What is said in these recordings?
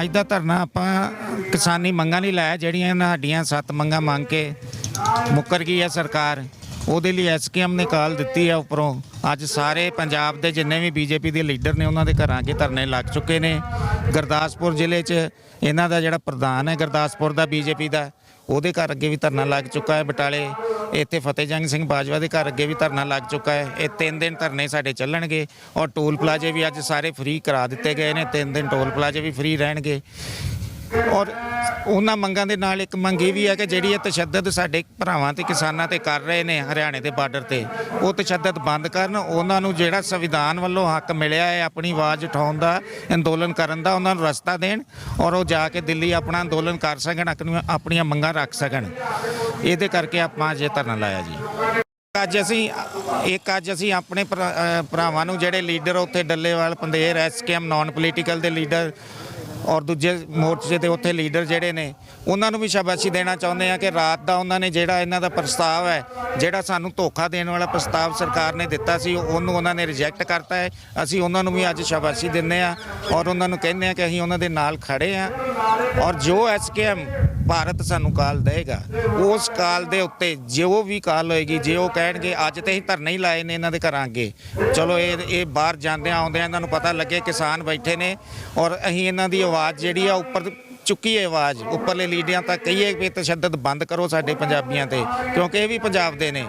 ਅੱਜ ਦਾ ਧਰਨਾ ਆਪਾਂ ਕਿਸਾਨੀ ਮੰਗਾਂ ਲਈ ਲਾਇਆ, ਜਿਹੜੀਆਂ ਸਾਡੀਆਂ ਸੱਤ ਮੰਗਾਂ ਮੰਗ ਕੇ ਮੁੱਕਰ ਗਈ ਹੈ ਸਰਕਾਰ। ਉਹਦੇ ਲਈ ਐਸਕੇਐਮ ਨੇ ਕਾਲ ਦਿੱਤੀ ਹੈ ਉੱਪਰੋਂ। ਅੱਜ ਸਾਰੇ ਪੰਜਾਬ ਦੇ ਜਿੰਨੇ ਵੀ ਬੀਜੇਪੀ ਦੇ ਲੀਡਰ ਨੇ ਉਹਨਾਂ ਦੇ ਘਰਾਂ ਅੱਗੇ ਧਰਨੇ ਲੱਗ ਚੁੱਕੇ ਨੇ। ਗੁਰਦਾਸਪੁਰ ਜ਼ਿਲ੍ਹੇ 'ਚ ਇਹਨਾਂ ਦਾ ਜਿਹੜਾ ਪ੍ਰਧਾਨ ਹੈ, ਗੁਰਦਾਸਪੁਰ ਦਾ ਬੀਜੇਪੀ ਦਾ, ਉਹਦੇ ਘਰ ਅੱਗੇ ਵੀ ਧਰਨਾ ਲੱਗ ਚੁੱਕਾ ਹੈ ਬਟਾਲੇ। ਇੱਥੇ ਫਤਿਹਜੰਗ ਸਿੰਘ ਬਾਜਵਾ ਦੇ ਘਰ ਅੱਗੇ ਵੀ ਧਰਨਾ ਲੱਗ ਚੁੱਕਾ ਹੈ। ਇਹ ਤਿੰਨ ਦਿਨ ਧਰਨੇ ਸਾਡੇ ਚੱਲਣਗੇ ਔਰ ਟੋਲ ਪਲਾਜ਼ੇ ਵੀ ਅੱਜ ਸਾਰੇ ਫ੍ਰੀ ਕਰਾ ਦਿੱਤੇ ਗਏ ਨੇ। ਤਿੰਨ ਦਿਨ ਟੋਲ ਪਲਾਜ਼ੇ ਵੀ ਫ੍ਰੀ ਰਹਿਣਗੇ। ਔਰ ਉਹਨਾਂ ਮੰਗਾਂ ਦੇ ਨਾਲ ਇੱਕ ਮੰਗ ਇਹ ਵੀ ਹੈ ਕਿ ਜਿਹੜੀ ਇਹ ਤਸ਼ੱਦਦ ਸਾਡੇ ਭਰਾਵਾਂ ਤੇ ਕਿਸਾਨਾਂ ਤੇ ਕਰ ਰਹੇ ਨੇ ਹਰਿਆਣੇ ਦੇ ਬਾਰਡਰ ਤੇ, ਉਹ ਤਸ਼ੱਦਦ ਬੰਦ ਕਰਨ। ਉਹਨਾਂ ਨੂੰ ਜਿਹੜਾ ਸੰਵਿਧਾਨ ਵੱਲੋਂ ਹੱਕ ਮਿਲਿਆ ਹੈ ਆਪਣੀ ਆਵਾਜ਼ ਉਠਾਉਣ ਦਾ, ਅੰਦੋਲਨ ਕਰਨ ਦਾ, ਉਹਨਾਂ ਨੂੰ ਰਸਤਾ ਦੇਣ ਔਰ ਉਹ ਜਾ ਕੇ ਦਿੱਲੀ ਆਪਣਾ ਅੰਦੋਲਨ ਕਰ ਸਕਣ ਆਪਣੀਆਂ- ਆਪਣੀਆਂ ਮੰਗਾਂ ਰੱਖ ਸਕਣ। ਇਹਦੇ ਕਰਕੇ ਆਪਾਂ ਅੱਜ ਇਹ ਧਰਨਾ ਲਾਇਆ ਜੀ। ਅੱਜ ਅਸੀਂ, ਇੱਕ ਅੱਜ ਅਸੀਂ ਆਪਣੇ ਭਰਾ- ਭਰਾਵਾਂ ਨੂੰ ਜਿਹੜੇ ਲੀਡਰ ਉੱਥੇ Dallewal, Pandher, SKM non political ਦੇ ਲੀਡਰ ਔਰ ਦੂਜੇ ਮੋਰਚੇ ਦੇ ਉੱਥੇ ਲੀਡਰ ਜਿਹੜੇ ਨੇ, ਉਹਨਾਂ ਨੂੰ ਵੀ ਸ਼ਾਬਾਸ਼ੀ ਦੇਣਾ ਚਾਹੁੰਦੇ ਆ ਕਿ ਰਾਤ ਦਾ ਉਹਨਾਂ ਨੇ ਜਿਹੜਾ ਇਹਨਾਂ ਦਾ ਪ੍ਰਸਤਾਵ ਹੈ, ਜਿਹੜਾ ਸਾਨੂੰ ਧੋਖਾ ਦੇਣ ਵਾਲਾ ਪ੍ਰਸਤਾਵ ਸਰਕਾਰ ਨੇ ਦਿੱਤਾ ਸੀ, ਉਹਨੂੰ ਉਹਨਾਂ ਨੇ ਰਿਜੈਕਟ ਕਰਤਾ ਹੈ। ਅਸੀਂ ਉਹਨਾਂ ਨੂੰ ਵੀ ਅੱਜ ਸ਼ਾਬਾਸ਼ੀ ਦਿੰਦੇ ਆ ਔਰ ਉਹਨਾਂ ਨੂੰ ਕਹਿੰਦੇ ਆ ਕਿ ਅਸੀਂ ਉਹਨਾਂ ਦੇ ਨਾਲ ਖੜੇ ਆ ਔਰ ਜੋ ਐਸਕੇਐਮ ਭਾਰਤ ਸਾਨੂੰ ਕਾਲ ਦੇਗਾ। ਉਸ ਕਾਲ ਦੇ ਉੱਤੇ ਜੋ ਵੀ ਕਾਲ ਹੋਏਗੀ, ਜੇ ਉਹ ਕਹਿਣਗੇ, ਅੱਜ ਤੇ ਅਸੀਂ ਧਰਨੇ ਹੀ ਲਾਏ ਨੇ ਇਹਨਾਂ ਦੇ ਘਰਾਂ ਅੱਗੇ। ਚਲੋ, ਇਹ ਇਹ ਬਾਹਰ ਜਾਂਦਿਆਂ ਆਉਂਦਿਆਂ ਇਹਨਾਂ ਨੂੰ ਪਤਾ ਲੱਗੇ ਕਿਸਾਨ ਬੈਠੇ ਨੇ ਔਰ ਅਸੀਂ ਇਹਨਾਂ ਦੀ ਆਵਾਜ਼ ਜਿਹੜੀ ਆ ਉੱਪਰ ਚੁੱਕੀ ਹੈ ਆਵਾਜ਼, ਉੱਪਰਲੇ ਲੀਡਰਾਂ ਤੱਕ ਕਹੀਏ ਵੀ ਤਸ਼ੱਦਦ ਬੰਦ ਕਰੋ ਸਾਡੇ ਪੰਜਾਬੀਆਂ ਤੇ, ਕਿਉਂਕਿ ਇਹ ਵੀ ਪੰਜਾਬ ਦੇ ਨੇ।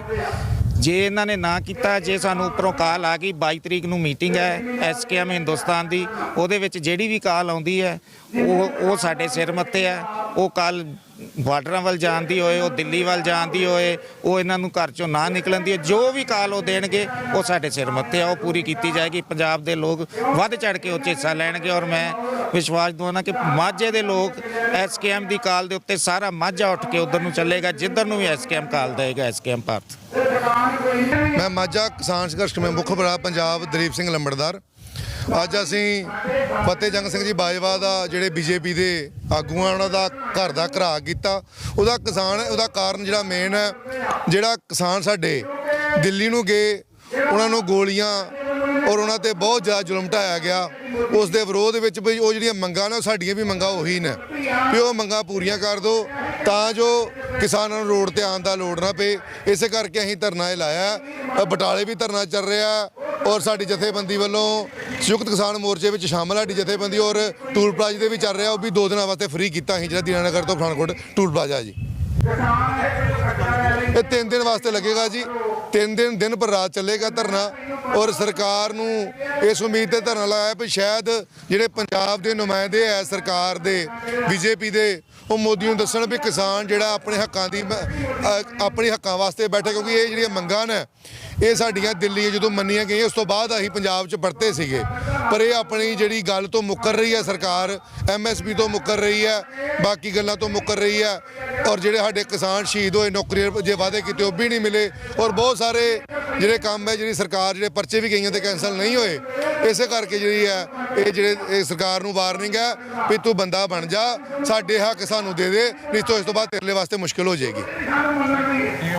ਜੇ ਇਹਨਾਂ ਨੇ ਨਾ ਕੀਤਾ, ਜੇ ਸਾਨੂੰ ਉੱਪਰੋਂ ਕਾਲ ਆ ਗਈ 22 ਤਰੀਕ ਨੂੰ ਮੀਟਿੰਗ ਹੈ ਐਸਕੇਐਮ ਹਿੰਦੁਸਤਾਨ ਦੀ, ਉਹਦੇ ਵਿੱਚ ਜਿਹੜੀ ਵੀ ਕਾਲ ਆਉਂਦੀ ਹੈ, ਉਹ ਉਹ ਸਾਡੇ ਸਿਰ ਮੱਥੇ ਹੈ। ਉਹ ਕਾਲ ਬਾਰਡਰਾਂ ਵੱਲ ਜਾਣ ਦੀ ਹੋਏ, ਉਹ ਦਿੱਲੀ ਵੱਲ ਜਾਣ ਦੀ ਹੋਏ, ਉਹ ਇਹਨਾਂ ਨੂੰ ਘਰ ਚੋਂ ਨਾ ਨਿਕਲਣ ਦੀ ਜੋ ਵੀ ਕਾਲ ਉਹ ਦੇਣਗੇ, ਉਹ ਸਾਡੇ ਸਿਰ ਮੱਥੇ ਆ, ਉਹ ਪੂਰੀ ਕੀਤੀ ਜਾਏਗੀ। ਪੰਜਾਬ ਦੇ ਲੋਕ ਵੱਧ ਚੜ ਕੇ ਉਹ 'ਚ ਹਿੱਸਾ ਲੈਣਗੇ ਔਰ ਮੈਂ ਵਿਸ਼ਵਾਸ ਦਵਾਉਣਾ ਕਿ ਮਾਝੇ ਦੇ ਲੋਕ ਐਸਕੇਐਮ ਦੀ ਕਾਲ ਦੇ ਉੱਤੇ ਸਾਰਾ ਮਾਝਾ ਉੱਠ ਕੇ ਉਧਰ ਨੂੰ ਚੱਲੇਗਾ, ਜਿੱਧਰ ਨੂੰ ਵੀ ਐਸਕੇਐਮ ਕਾਲ ਦੇਗਾ ਐਸਕੇਐਮ ਭਾਰਤ। ਮੈਂ ਮਾਝਾ ਕਿਸਾਨ ਸੰਘਰਸ਼ ਕਮੇਟੀ ਮੁੱਖ ਬੜਾ ਪੰਜਾਬ ਦਲੀਪ ਸਿੰਘ ਲੰਬੜਦਾਰ। ਅੱਜ ਅਸੀਂ ਫਤਿਹ ਜੰਗ ਸਿੰਘ ਜੀ ਬਾਜਵਾ ਦਾ ਜਿਹੜੇ ਬੀਜੇਪੀ ਦੇ ਆਗੂ ਆ ਉਹਨਾਂ ਦਾ ਘਰ ਦਾ ਘਰਾ ਕੀਤਾ। ਉਹਦਾ ਕਿਸਾਨ, ਉਹਦਾ ਕਾਰਨ ਜਿਹੜਾ ਮੇਨ ਹੈ, ਜਿਹੜਾ ਕਿਸਾਨ ਸਾਡੇ ਦਿੱਲੀ ਨੂੰ ਗਏ, ਉਹਨਾਂ ਨੂੰ ਗੋਲੀਆਂ ਔਰ ਉਹਨਾਂ ਤੇ ਬਹੁਤ ਜ਼ਿਆਦਾ ਜ਼ੁਲਮ ਢਾਇਆ ਗਿਆ। ਉਸ ਦੇ ਵਿਰੋਧ ਵਿੱਚ ਵੀ ਉਹ ਜਿਹੜੀਆਂ ਮੰਗਾਂ ਨੇ, ਉਹ ਸਾਡੀਆਂ ਵੀ ਮੰਗਾਂ ਉਹੀ ਨੇ। ਵੀ ਉਹ ਮੰਗਾਂ ਪੂਰੀਆਂ ਕਰ ਦਿਓ ਤਾਂ ਜੋ ਕਿਸਾਨਾਂ ਨੂੰ ਰੋਡ ਤੇ ਆਉਣ ਦਾ ਲੋੜ ਨਾ ਪਏ। ਇਸੇ ਕਰਕੇ ਅਸੀਂ ਧਰਨਾ ਇਹ ਲਾਇਆ। ਬਟਾਲੇ ਵੀ ਧਰਨਾ ਚੱਲ ਰਿਹਾ ਔਰ ਸਾਡੀ ਜਥੇਬੰਦੀ ਵੱਲੋਂ ਸੰਯੁਕਤ ਕਿਸਾਨ ਮੋਰਚੇ ਵਿੱਚ ਸ਼ਾਮਲ ਸਾਡੀ ਜਥੇਬੰਦੀ ਔਰ ਟੂਲ ਪਲਾਜ਼ੇ ਦੇ ਵੀ ਚੱਲ ਰਿਹਾ। ਉਹ ਵੀ ਦੋ ਦਿਨਾਂ ਵਾਸਤੇ ਫ੍ਰੀ ਕੀਤਾ ਅਸੀਂ, ਜਿਹੜਾ ਦੀਨਾਨਗਰ ਤੋਂ ਪਠਾਨਕੋਟ ਟੂਲ ਪਲਾਜ਼ਾ ਜੀ। ਇਹ ਤਿੰਨ ਦਿਨ ਵਾਸਤੇ ਲੱਗੇਗਾ ਜੀ। ਤਿੰਨ ਦਿਨ ਦਿਨ ਪਰ ਰਾਤ ਚੱਲੇਗਾ ਧਰਨਾ ਔਰ ਸਰਕਾਰ ਨੂੰ ਇਸ ਉਮੀਦ ਤੇ ਧਰਨਾ ਲਾਇਆ ਵੀ ਸ਼ਾਇਦ ਜਿਹੜੇ ਪੰਜਾਬ ਦੇ ਨੁਮਾਇੰਦੇ ਐ, ਸਰਕਾਰ ਦੇ, ਬੀਜੇਪੀ ਦੇ, ਉਹ ਮੋਦੀ ਨੂੰ ਦੱਸਣ ਵੀ ਕਿਸਾਨ ਜਿਹੜਾ ਆਪਣੇ ਹੱਕਾਂ ਦੀ ਆਪਣੇ ਹੱਕਾਂ ਵਾਸਤੇ ਬੈਠੇ ਕਿਉਂਕਿ ਇਹ ਜਿਹੜੀਆਂ ਮੰਗਾਂ ਨੇ ਇਹ ਸਾਡੀਆਂ ਦਿੱਲੀ ਜਦੋਂ ਮੰਨੀਆਂ ਗਈਆਂ, ਉਸ ਤੋਂ ਬਾਅਦ ਅਸੀਂ ਪੰਜਾਬ 'ਚ ਵਰਤੇ ਸੀਗੇ। ਪਰ ਇਹ ਆਪਣੀ ਜਿਹੜੀ ਗੱਲ ਤੋਂ ਮੁੱਕਰ ਰਹੀ ਹੈ ਸਰਕਾਰ ਐਮਐਸਪੀ ਤੋਂ ਮੁੱਕਰ ਰਹੀ ਹੈ, ਬਾਕੀ ਗੱਲਾਂ ਤੋਂ ਮੁੱਕਰ ਰਹੀ ਹੈ, ਔਰ ਜਿਹੜੇ ਸਾਡੇ ਕਿਸਾਨ ਸ਼ਹੀਦ ਹੋਏ, ਨੌਕਰੀਆਂ ਜੇ ਵਾਅਦੇ ਕੀਤੇ, ਉਹ ਵੀ ਨਹੀਂ ਮਿਲੇ, ਔਰ ਬਹੁਤ ਸਾਰੇ ਜਿਹੜੇ ਕੰਮ ਹੈ, ਜਿਹੜੀ ਸਰਕਾਰ ਜਿਹੜੇ ਪਰਚੇ ਵੀ ਗਈਆਂ ਤੇ ਕੈਂਸਲ ਨਹੀਂ ਹੋਏ, ਇਸੇ ਕਰਕੇ ਜਿਹੜੀ ਹੈ, ਇਹ ਜਿਹੜੇ, ਇਹ ਸਰਕਾਰ ਨੂੰ ਵਾਰਨਿੰਗ ਹੈ ਵੀ ਤੂੰ ਬੰਦਾ ਬਣ ਜਾ, ਸਾਡੇ ਹੱਕ ਸਾਨੂੰ ਦੇ ਦੇ, ਨਹੀਂ ਤੋਂ ਇਸ ਤੋਂ ਬਾਅਦ ਤੇਰੇ ਵਾਸਤੇ ਮੁਸ਼ਕਲ ਹੋ ਜਾਏਗੀ।